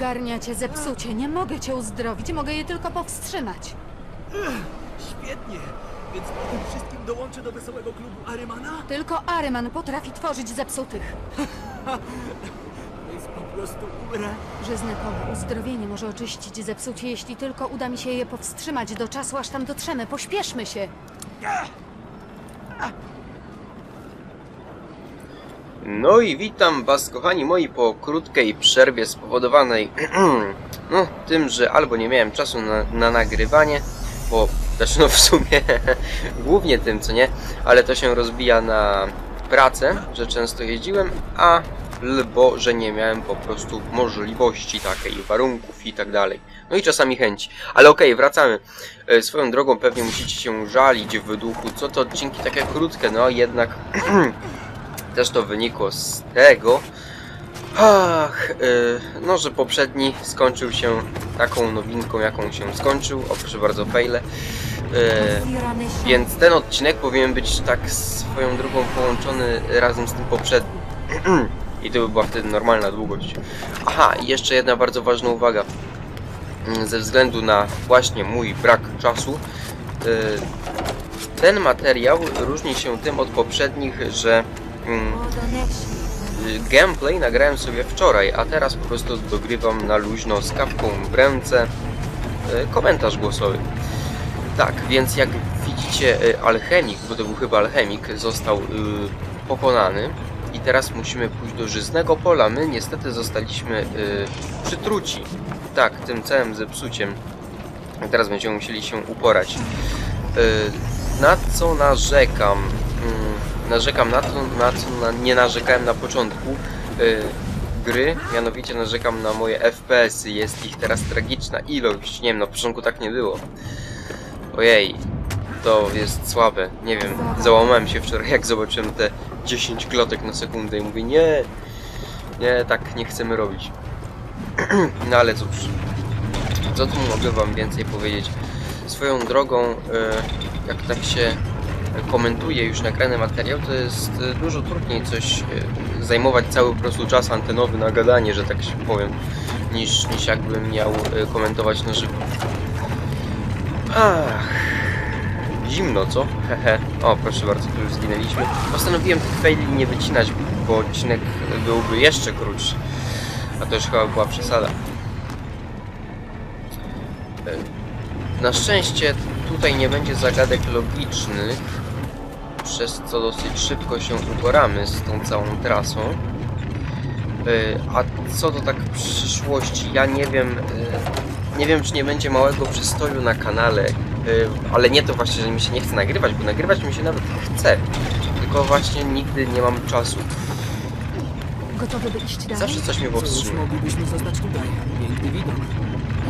Ogarnia cię zepsucie. Nie mogę cię uzdrowić, mogę je tylko powstrzymać. Świetnie! Więc po tym wszystkim dołączę do wesołego klubu Arymana? Tylko Aryman potrafi tworzyć zepsutych. Więc po prostu umrę. Żyzne pole, uzdrowienie może oczyścić zepsucie, jeśli tylko uda mi się je powstrzymać do czasu, aż tam dotrzemy. Pośpieszmy się. No i witam was, kochani moi, po krótkiej przerwie spowodowanej no, tym, że albo nie miałem czasu na, na nagrywanie, bo znaczy no w sumie głównie tym, co nie, ale to się rozbija na pracę, że często jeździłem, a albo że nie miałem po prostu możliwości takiej, warunków i tak dalej. No i czasami chęci. Ale okej, wracamy. E, Swoją drogą pewnie musicie się żalić w duchu, co to odcinki takie krótkie, no jednak też to wynikło z tego, ach, y, no, że poprzedni skończył się taką nowinką, jaką się skończył. O, proszę bardzo, fejle. Y, więc ten odcinek powinien być tak swoją drogą połączony razem z tym poprzednim. I to by była wtedy normalna długość. Aha, i jeszcze jedna bardzo ważna uwaga. Mm, Ze względu na właśnie mój brak czasu, y, ten materiał różni się tym od poprzednich, że gameplay nagrałem sobie wczoraj, a teraz po prostu dogrywam na luźno z kawką w ręce y, komentarz głosowy. Tak, więc jak widzicie, y, alchemik, bo to był chyba alchemik, został y, pokonany i teraz musimy pójść do żyznego pola. My niestety zostaliśmy przytruci, tak, tym całym zepsuciem. Teraz będziemy musieli się uporać. Na co narzekam? Narzekam na to, na co na, nie narzekałem na początku y, gry, mianowicie narzekam na moje FPS-y. Jest ich teraz tragiczna ilość. Nie wiem, na początku tak nie było. Ojej, to jest słabe. Nie wiem, załamałem się wczoraj, jak zobaczyłem te 10 klotek na sekundę i mówię, nie, nie, tak nie chcemy robić. no ale cóż, co tu mogę wam więcej powiedzieć? Swoją drogą, e, jak tak się komentuje już nagrany materiał, to jest e, dużo trudniej coś e, zajmować cały po prostu czas antenowy na gadanie, że tak powiem, niż, niż jakbym miał e, komentować na żywo. Ach, zimno, co? Hehe. O, proszę bardzo, tu już zginęliśmy. Postanowiłem tych faili nie wycinać, bo odcinek byłby jeszcze krótszy. A to już chyba była przesada. Na szczęście tutaj nie będzie zagadek logicznych, przez co dosyć szybko się uporamy z tą całą trasą. E, A co do tak przyszłości, ja nie wiem, e, nie wiem czy nie będzie małego przystoju na kanale, e, ale nie to właśnie, że mi się nie chce nagrywać, bo nagrywać mi się nawet chce, tylko właśnie nigdy nie mam czasu. Gotowy by iść dalej? Zawsze coś mnie powstrzymuje. moglibyśmy zostać tutaj. Piękny widok.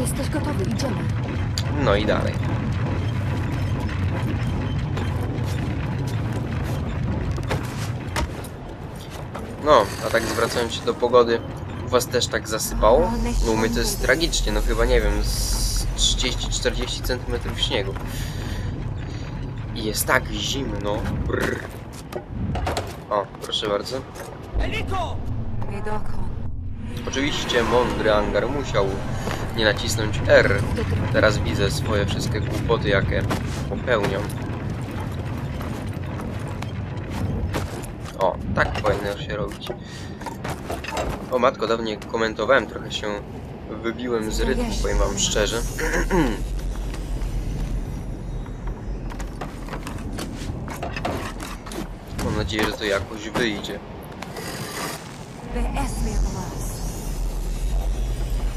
Jesteś gotowy, idziemy. No i dalej. No, a tak zwracając się do pogody, u was też tak zasypało? No u mnie to jest tragicznie, no chyba nie wiem, z 30-40 cm śniegu. I jest tak zimno. Brrr. O, proszę bardzo. Oczywiście mądry Angar musiał nie nacisnąć R. Teraz widzę swoje wszystkie głupoty, jakie popełniam. O, tak powinno się robić. O matko, dawniej komentowałem, trochę się wybiłem z rytmu, powiem wam szczerze. Mam nadzieję, że to jakoś wyjdzie.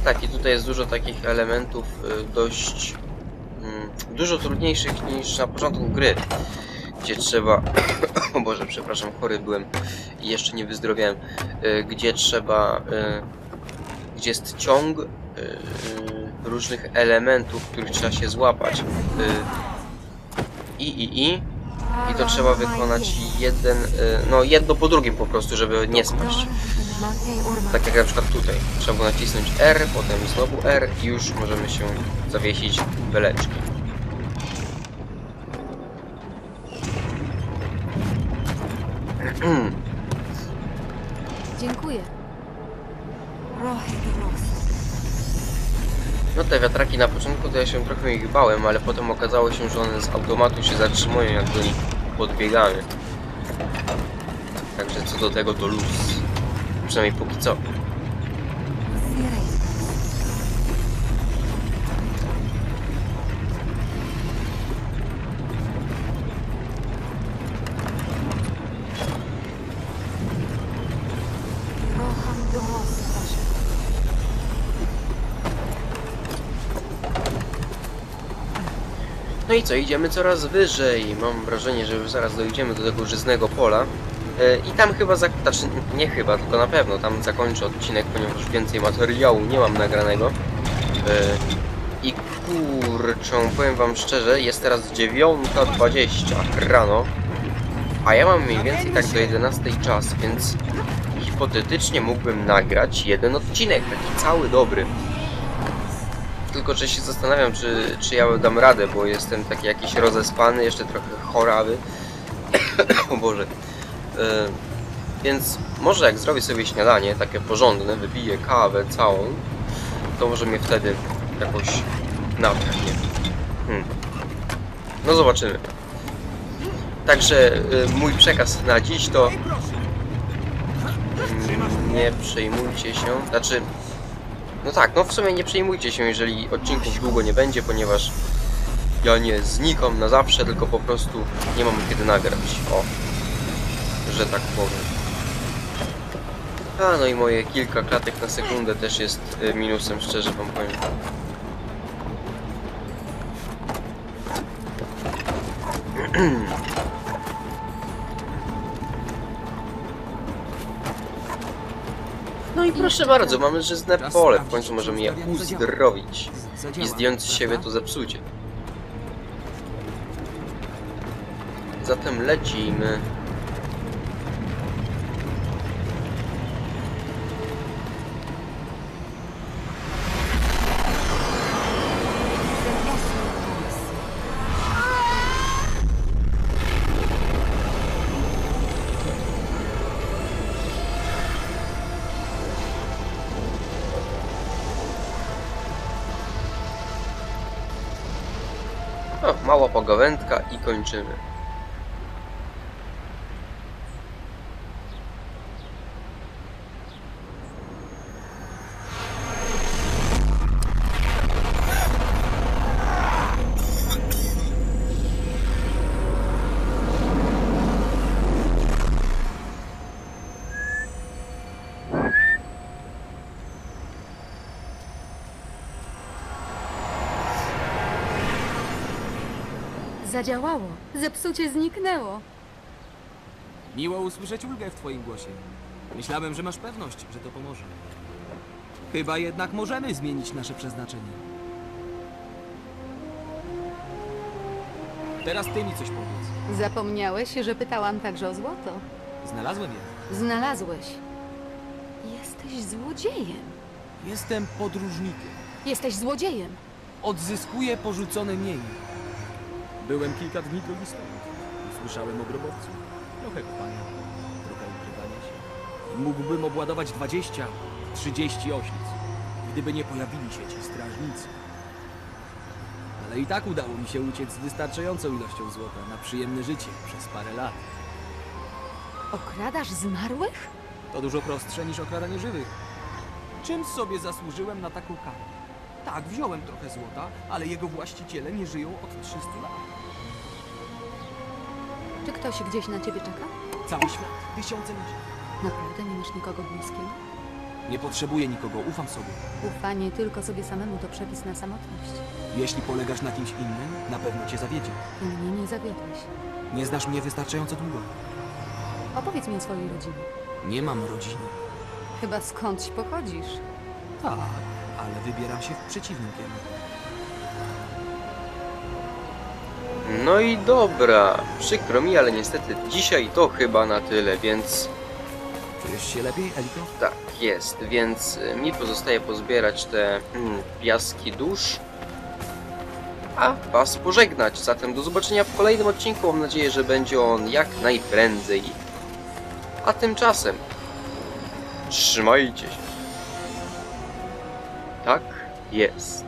Tak, i tutaj jest dużo takich elementów y, dość mm, dużo trudniejszych niż na początku gry, gdzie trzeba. o Boże, przepraszam, chory byłem i jeszcze nie wyzdrowiałem. Y, gdzie trzeba. Y, gdzie jest ciąg różnych elementów, których trzeba się złapać. I, i, i. I to trzeba wykonać jeden, y, no jedno po drugim po prostu, żeby nie spaść. Tak jak na przykład tutaj. Trzeba było nacisnąć R, potem znowu R i już możemy się zawiesić beleczki. Dziękuję. No te wiatraki na początku to ja się trochę ich bałem, ale potem okazało się, że one z automatu się zatrzymują jak do nich podbiegamy. Także co do tego to luz. Przynajmniej póki co. No i co, idziemy coraz wyżej. Mam wrażenie, że już zaraz dojdziemy do tego żyznego pola. E, I tam chyba, znaczy nie chyba, tylko na pewno tam zakończę odcinek, ponieważ więcej materiału nie mam nagranego. E, I kurczę, powiem wam szczerze, jest teraz 9.20 rano, a ja mam mniej więcej tak do 11 czas, więc hipotetycznie mógłbym nagrać jeden odcinek, taki cały dobry. Tylko, że się zastanawiam, czy, czy ja dam radę, bo jestem taki jakiś rozespany, jeszcze trochę chorawy. o Boże. E, więc może jak zrobię sobie śniadanie, takie porządne, wypiję kawę całą, to może mnie wtedy jakoś natchnie. Hmm. No zobaczymy. Także e, mój przekaz na dziś to mm, nie przejmujcie się, znaczy no tak, no w sumie nie przejmujcie się, jeżeli odcinków długo nie będzie, ponieważ ja nie znikam na zawsze, tylko po prostu nie mam kiedy nagrać. O, że tak powiem. A no i moje kilka klatek na sekundę też jest y, minusem, szczerze wam powiem. i proszę bardzo, mamy żyzne pole, w końcu możemy je uzdrowić i zdjąć z siebie to zepsucie. Zatem lecimy. Mała pogawędka i kończymy. Zadziałało. Zepsucie zniknęło. Miło usłyszeć ulgę w twoim głosie. Myślałem, że masz pewność, że to pomoże. Chyba jednak możemy zmienić nasze przeznaczenie. Teraz ty mi coś powiedz. Zapomniałeś, że pytałam także o złoto. Znalazłem je. Znalazłeś. Jesteś złodziejem. Jestem podróżnikiem. Jesteś złodziejem. Odzyskuję porzucone mienie. Byłem kilka dni drogi stąd. Usłyszałem o grobowcu. Trochę kopania, trochę ukrywania się. Mógłbym obładować 20, 30 oślic, gdyby nie pojawili się ci strażnicy. Ale i tak udało mi się uciec z wystarczającą ilością złota na przyjemne życie przez parę lat. Okradasz zmarłych? To dużo prostsze niż okradanie żywych. Czym sobie zasłużyłem na taką karę? Tak, wziąłem trochę złota, ale jego właściciele nie żyją od 300 lat. Czy ktoś gdzieś na ciebie czeka? Cały świat, tysiące ludzi. Naprawdę nie masz nikogo bliskiego? Nie potrzebuję nikogo, ufam sobie. Ufanie tylko sobie samemu to przepis na samotność. Jeśli polegasz na kimś innym, na pewno cię zawiedzie. Ty mnie nie zawiodłeś. Nie znasz mnie wystarczająco długo. Opowiedz mi o swojej rodzinie. Nie mam rodziny. Chyba skądś pochodzisz. Tak, ale wybieram się w przeciwnym kierunku. No i dobra, przykro mi, ale niestety dzisiaj to chyba na tyle, więc Czujesz się lepiej, Eliko? tak jest, więc y, mi pozostaje pozbierać te hmm, piaski dusz, a was pożegnać. Zatem do zobaczenia w kolejnym odcinku, mam nadzieję, że będzie on jak najprędzej. A tymczasem trzymajcie się. Tak jest.